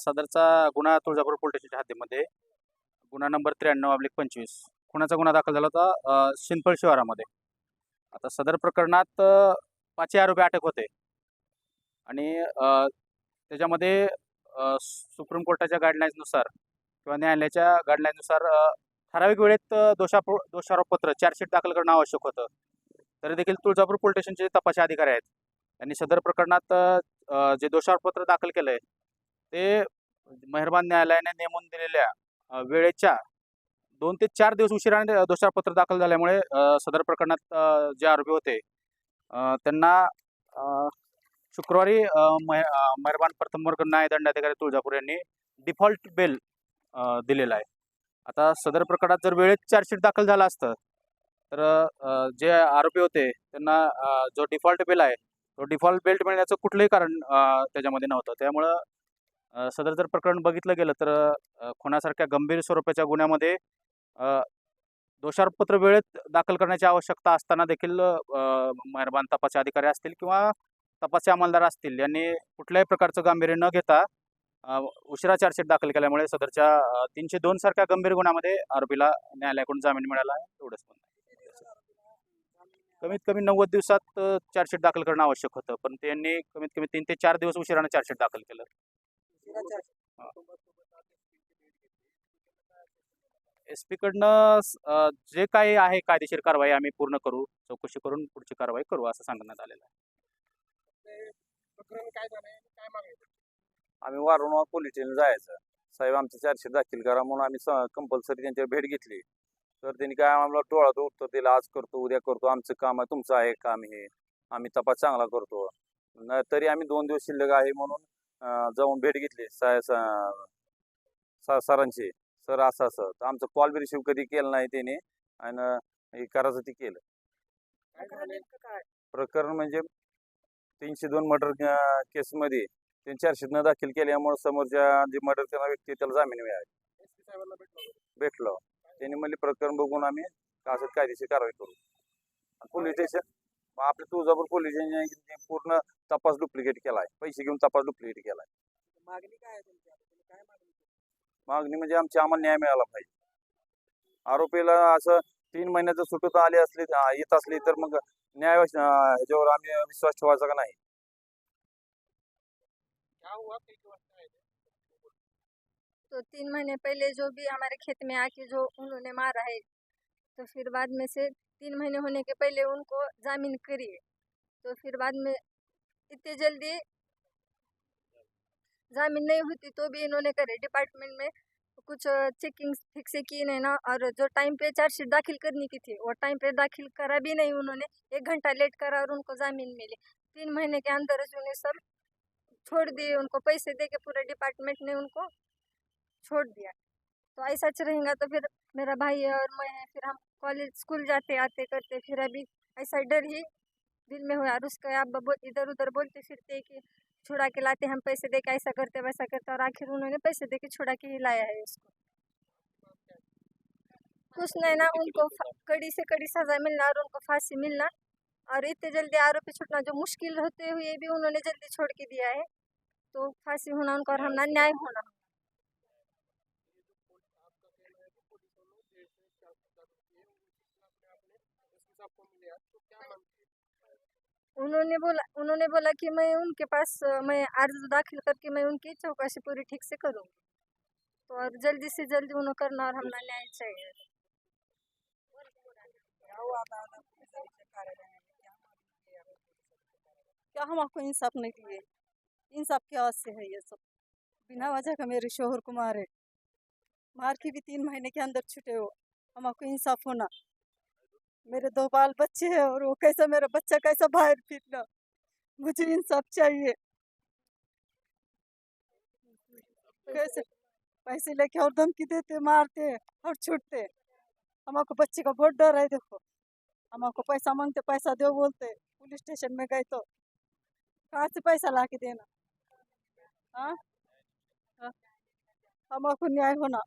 सदरचा गुन्हा तुळजापूर पोलीस स्टेशनच्या हद्दीमध्ये. गुन्हा नंबर त्र्याण्णव अब्लिक पंचवीस. खुनाचा गुन्हा दाखल झाला होता शिंदफळ शिवारामध्ये. आता सदर प्रकरणात अ, पाचही आरोपी अटक होते. आणि त्याच्यामध्ये सुप्रीम कोर्टाच्या गाईडलाईन्सनुसार किंवा न्यायालयाच्या गाईडलाईन्सनुसार ठराविक वेळेत अ, दोषापो दोषारोपपत्र चार्जशीट दाखल करणं आवश्यक होतं. तरी देखील तुळजापूर पोलीस स्टेशनचे तपासी अधिकारी आहेत त्यांनी सदर प्रकरणात जे दोषारोपपत्र दाखल केलं आहे ते मेहरबान न्यायालयाने नेमून दिलेल्या वेळेच्या दोन ते चार दिवस उशिराने ते दाखल झाल्यामुळे सदर प्रकरणात जे आरोपी होते त्यांना शुक्रवारी अ, मेहरबान प्रथम वर्ग न्याय दंडाधिकारी तुळजापूर यांनी डिफॉल्ट बेल दिलेला आहे. आता सदर प्रकरणात जर वेळेत चार्जशीट दाखल झालं असतं तर जे आरोपी होते त्यांना जो डिफॉल्ट बेल आहे तो डिफॉल्ट बेल्ट मिळण्याचं कुठलंही कारण त्याच्यामध्ये नव्हतं. त्यामुळं सदर जर प्रकरण बघितलं गेलं तर खुणासारख्या गंभीर स्वरूपाच्या गुन्ह्यामध्ये दोषारोपपत्र वेळेत दाखल करण्याची आवश्यकता असताना देखील मेहरबान तपासी अधिकारी असतील किंवा तपासी अंमलदार असतील यांनी कुठल्याही प्रकारचं गांभीर्य न घेता उशिरा चार्जशीट दाखल केल्यामुळे सदरच्या तीनशे दोन सारख्या गंभीर गुन्ह्यामध्ये आरोपीला न्यायालयाकडून जामीन मिळाला आहे एवढंच आहे. कमीत कमी नव्वद दिवसात चार्जशीट दाखल करणं आवश्यक होतं पण त्यांनी कमीत कमी तीन ते चार दिवस उशिराने चार्जशीट दाखल केलं उशिरा चार्ज- हा. सोबत- सोबत आता एस कडनं जे काही आहे कायदेशीर कारवाई आम्ही पूर्ण करू चौकशी करून पुढची कारवाई करू असं सांगण्यात आलेलं आहे? आम्ही वारंवार पोलीस स्टेशन जायचं. साहेब आमचे चारशे दाखल करा म्हणून आम्ही कंपल्सरी त्यांच्यावर भेट घेतली. तर त्यांनी काय आम्हाला डोळ्यात उत्तर दिलं आज करतो उद्या करतो आमचं काम आहे तुमचं आहे काम हे. आम्ही तपास चांगला करतो. तरी आम्ही दोन दिवस शिल्लक आहे म्हणून जाऊन भेट घेतली साय सा- सरांची. सर असं असं तर आमचं कॉल बी रिसिव्ह कधी केलं नाही त्याने आणि हे करायचं ते केलं. प्रकरण म्हणजे तीनशे दोन मर्डर केसमध्ये त्यांनी चारशे न दाखल केल्यामुळे समोरच्या जे मर्डर करणारा व्यक्ती आहे, त्याला जामीन मिळाला. भेटलो. त्यांनी म्हणले प्रकरण बघून आम्ही असं कायदेशीर कारवाई करू. पोलीस स्टेशन आपल्या तुळजापूर पोलीस स्टेशन पूर्ण तपास डुप्लिकेट केलाय. पैसे घेऊन तपास डुप्लिकेट केलाय. मागणी काय आहे तुम्ही काय मागणी केली? मागणी म्हणजे आमची आम्हाला न्याय मिळाला पाहिजे आरोपीला असं तीन महिन्याचं सुटत आले असले येत असली मग न्याय अं, ह्याच्यावर आम्ही विश्वास का नाही तो तीन महीने पहले जो भी हमारे खेत में आके जो उन्होंने मारा है तो फिर बाद में से तीन महीने होने के पहले उनको जामीन करिए तो फिर बाद में इतने जल्दी जामीन नहीं होती तो भी इन्होंने करे। डिपार्टमेंट में कुछ चेकिंग ठीक से की नहीं ना, और जो टाइम पे चार्जशीट दाखिल करनी की थी, वो टाइम पे दाखिल करा भी नहीं उन्होंने। एक घंटा लेट करा और उनको जामीन मिली। तीन महीने के अंदर उन्हें सब छोड़ दिए, उनको पैसे दे के पूरे डिपार्टमेंट ने उनको छोड़ दिया। तो ऐसा रहेगा तो फिर मेरा भाई है और मैं है फिर हम कॉलेज, स्कूल जाते आते करते फिर अभी ऐसा डर ही दिल में हुआ और उसका आप इधर उधर बोलते फिरते कि छुड़ा के लाते हम पैसे दे के ऐसा करते वैसा करते और आखिर उन्होंने पैसे दे के छुड़ा के ही लाया है उसको। कुछ नहीं ना, उनको कड़ी से कड़ी सजा मिलना और उनको फांसी मिलना। और इतने जल्दी आरोपी छूटना जो मुश्किल होते हुए भी उन्होंने जल्दी छोड़ के दिया है तो फांसी होना उनका और हमना न्याय होना। उन्होंने बोला उन्होंने बोला कि मैं उनके पास, मैं अर्ज़ दाखिल करके मैं उनकी चौकसी पूरी ठीक से करूँगी। तो और जल्दी से जल्दी उन्हें करना और हमने न्याय चाहिए? क्या हम आपको इंसाफ नहीं दिए? इंसाफ की आवाज़ से है ये सब? बिना वजह का मेरे शोहर को मारे। मार के भी तीन महीने के अंदर छुटे हो। हम आपको इंसाफ होना। मेरे दो बाल बच्चे हैं और वो कैसा मेरा बच्चा कैसा बाहर फिरना। मुझे इंसाफ चाहिए। कैसे? पैसे लेके और धमकी देते मारते और छूटते। हम आपको बच्चे का बहुत डर है देखो। हमको पैसा मांगते पैसा दो बोलते। पुलिस स्टेशन में गए तो। कहाँ से पैसा ला के देना? हाँ? हाँ। हमको न्याय होना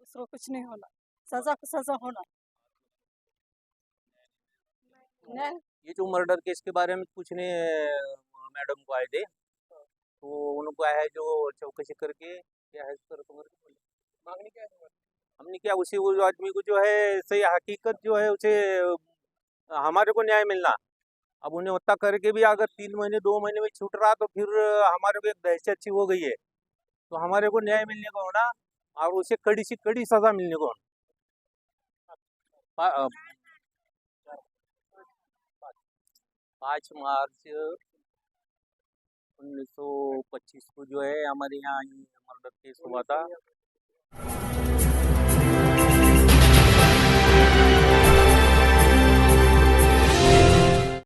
दूसरों कुछ नहीं होना। सजा को सजा होना। न्याय ये जो मर्डर केस के बारे में पूछने मैडम को आए थे तो उनको आया है जो चौकसी करके क्या है मांगनी क्या है हमने क्या उसे उस आदमी को जो है सही हकीकत जो है उसे हमारे को न्याय मिलना। अब उन्हें उतना करके भी अगर तीन महीने दो महीने में छूट रहा तो फिर हमारे को एक दहशत अच्छी हो गई है। तो हमारे को न्याय मिलने को होना और उसे कड़ी से कड़ी सजा मिलने को होना पा- अ, पाँच मार्च उन्नीस सौ पच्चीस को जो है हमारे यहाँ मतलब केस हुआ था।